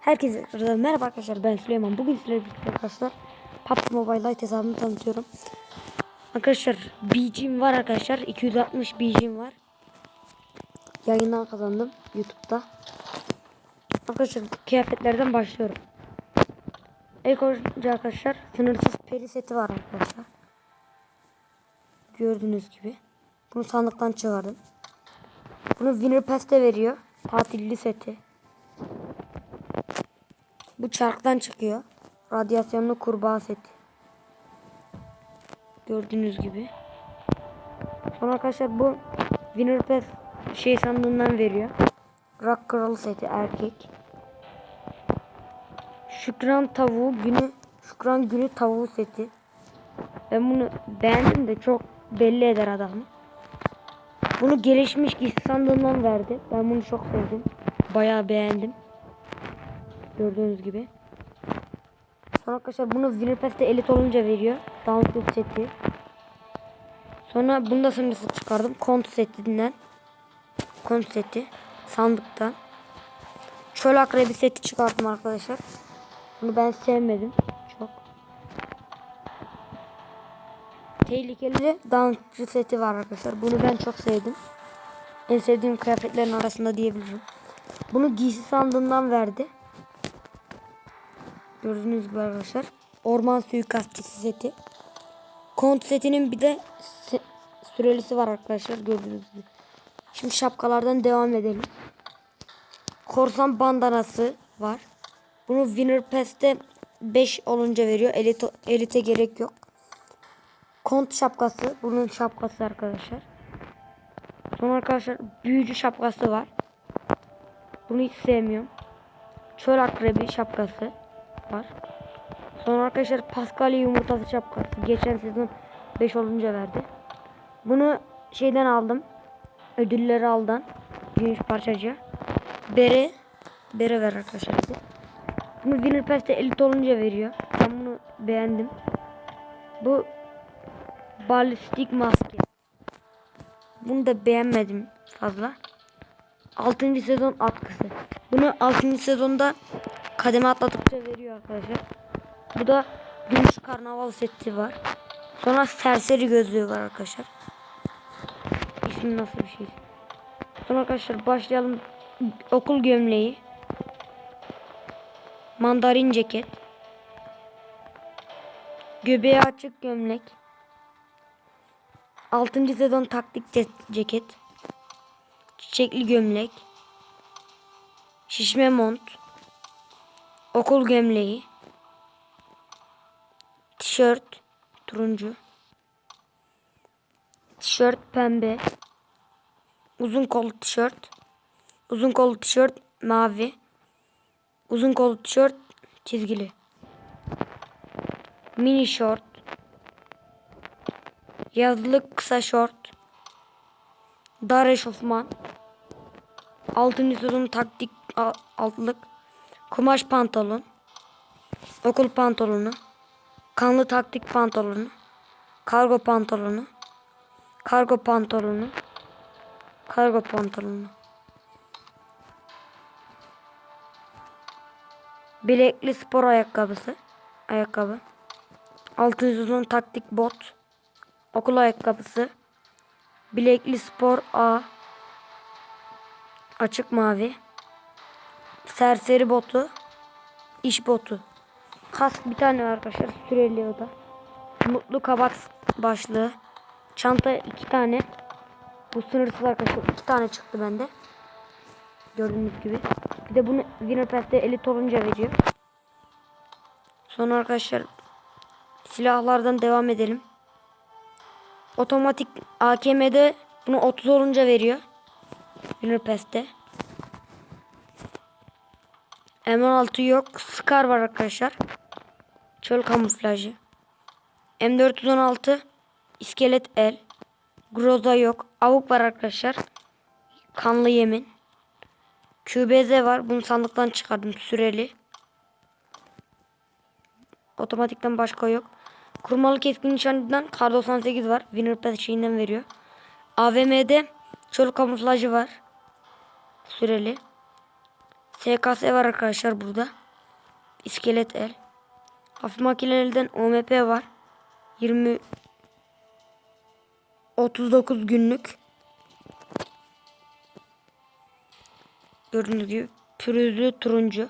Herkese merhaba arkadaşlar ben Süleyman. Bugün sizlerle birlikte arkadaşlar PUBG Mobile Lite hesabımı tanıtıyorum. Arkadaşlar BG'm var arkadaşlar. 260 BG'm var. Yayından kazandım YouTube'da. Arkadaşlar kıyafetlerden başlıyorum. İlk önce arkadaşlar sınırsız peri seti var arkadaşlar. Gördüğünüz gibi. Bunu sandıktan çıkardım. Bunu Winner Pass'te veriyor. Tatilli seti. Bu çarktan çıkıyor. Radyasyonlu kurbağa seti. Gördüğünüz gibi. Sonra arkadaşlar bu Winner Pass şey sandığından veriyor. Rock Kralı seti erkek. Şükran tavuğu günü Şükran günü tavuğu seti. Ben bunu beğendim de çok belli eder adamı. Bunu gelişmiş giysi sandığından verdi. Ben bunu çok sevdim. Bayağı beğendim. Gördüğünüz gibi. Sonra arkadaşlar bunu Winner Pass'te elit olunca veriyor. Downfield seti. Sonra bunu da sınırsız çıkardım. Kont setinden. Kont seti. Sandıktan. Çöl akrebi seti çıkarttım arkadaşlar. Bunu ben sevmedim. Çok. Tehlikeli dansçı seti var arkadaşlar. Bunu ben çok sevdim. En sevdiğim kıyafetlerin arasında diyebilirim. Bunu giysi sandığından verdi. Gördüğünüz gibi arkadaşlar. Orman suikastçısı seti. Kont setinin bir de sürelisi var arkadaşlar gördüğünüz gibi. Şimdi şapkalardan devam edelim. Korsan bandanası var. Bunu Winner Pass'te 5 olunca veriyor. Elite, elite gerek yok. Kont şapkası. Bunun şapkası arkadaşlar. Sonra arkadaşlar büyücü şapkası var. Bunu hiç sevmiyorum. Çöl akrebi şapkası var. Sonra arkadaşlar Paskalya yumurtası şapkası. Geçen sezon 5 olunca verdi. Bunu şeyden aldım. Ödülleri aldan. Gümüş parçacı. Bere. Bere ver arkadaşlar. Bunu Winner Pass'te elit olunca veriyor. Ben bunu beğendim. Bu balistik maske. Bunu da beğenmedim fazla. 6. sezon atkısı. Bunu 6. sezonda kademe atladıkça veriyor arkadaşlar. Bu da gümüş karnaval seti var. Sonra serseri gözlüğü var arkadaşlar. İsmi nasıl bir şey? Sonra arkadaşlar başlayalım. Okul gömleği. Mandarin ceket. Göbeği açık gömlek. 6. sezon taktik ce- ceket. Çiçekli gömlek. Şişme mont. Okul gömleği. Tişört turuncu. Tişört pembe. Uzun kollu tişört. Uzun kollu tişört mavi. Uzun kollu tişört çizgili. Mini şort. Yazlık kısa şort. Dar eşofman. Altın sezon taktik altlık. Kumaş pantolon. Okul pantolonu. Kanlı taktik pantolonu. Kargo pantolonu. Kargo pantolonu. Kargo pantolonu. Bilekli spor ayakkabısı. Ayakkabı. Altın sezon taktik bot. Okul ayakkabısı. Bilekli spor A. Açık mavi. Serseri botu. iş botu. Kask bir tane var arkadaşlar. Süreli o da. Mutlu kabak başlığı. Çanta iki tane. Bu sınırsız arkadaşlar. iki tane çıktı bende. Gördüğünüz gibi. Bir de bunu Winner Pass'te elit olunca veriyor. Sonra arkadaşlar silahlardan devam edelim. Otomatik AKM'de bunu 30 olunca veriyor. Winner Pass'te. M16 yok. Scar var arkadaşlar. Çöl kamuflajı. M416 iskelet el. Groza yok. Avuk var arkadaşlar. Kanlı yemin. QBZ var. Bunu sandıktan çıkardım süreli. Otomatikten başka yok. Kurmalı keskin nişancıdan kar 98 var. Winner şeyinden veriyor. AVM'de çöl kamuflajı var. Süreli. SKS var arkadaşlar burada. İskelet el. Hafif makinelerden OMP var. 20 39 günlük. Gördüğünüz gibi pürüzlü turuncu.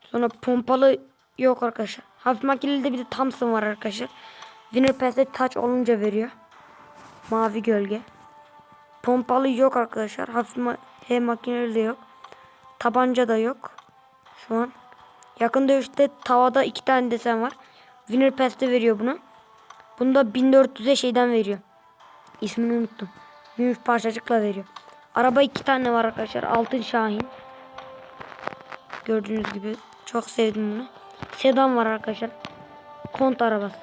Sonra pompalı yok arkadaşlar. Hafif makineli de bir de Thompson var arkadaşlar. Winner Pass'te touch olunca veriyor. Mavi gölge. Pompalı yok arkadaşlar. Hafif ma he makineli de yok. Tabanca da yok. Şu an. Yakın dövüşte tavada iki tane desen var. Winner Pass'te veriyor bunu. Bunu da 1400'e şeyden veriyor. İsmini unuttum. Gümüş parçacıkla veriyor. Araba iki tane var arkadaşlar. Altın Şahin. Gördüğünüz gibi. Çok sevdim bunu. Sedan var arkadaşlar. Kont arabası.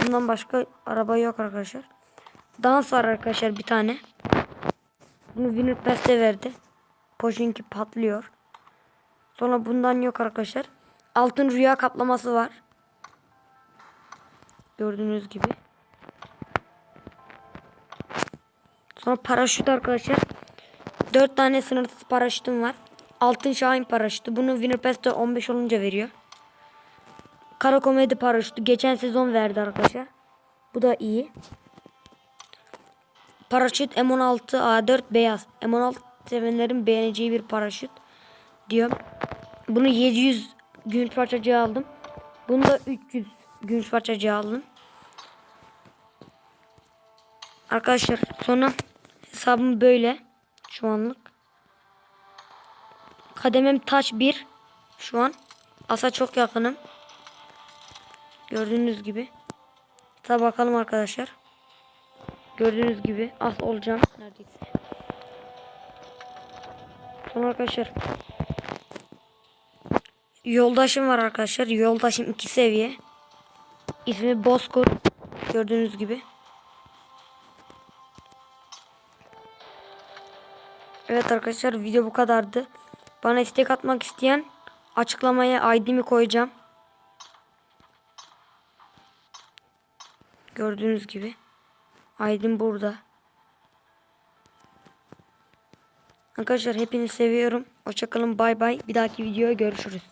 Bundan başka araba yok arkadaşlar. Dans var arkadaşlar bir tane. Bunu Winner Pass'te verdi. Pojinki patlıyor. Sonra bundan yok arkadaşlar. Altın rüya kaplaması var. Gördüğünüz gibi. Sonra paraşüt arkadaşlar. 4 tane sınırsız paraşütüm var. Altın Şahin paraşütü. Bunu Winner Pass'te 15 olunca veriyor. Kara komedi paraşütü. Geçen sezon verdi arkadaşlar. Bu da iyi. Paraşüt M16 A4 beyaz. M16 sevenlerin beğeneceği bir paraşüt. Diyor. Bunu 700 gümüş parçacığı aldım. Bunu da 300 gümüş parçacığı aldım. Arkadaşlar sonra hesabım böyle şu anlık. Kademem taş 1 şu an. Asa çok yakınım. Gördüğünüz gibi. Tabi bakalım arkadaşlar. Gördüğünüz gibi az olacağım neredeyse. Sonra arkadaşlar. Yoldaşım var arkadaşlar. Yoldaşım 2 seviye. İsmi Bozkurt. Gördüğünüz gibi. Evet arkadaşlar video bu kadardı. Bana istek atmak isteyen açıklamaya ID'mi koyacağım. Gördüğünüz gibi. ID'm burada. Arkadaşlar hepinizi seviyorum. Hoşçakalın bay bay. Bir dahaki videoya görüşürüz.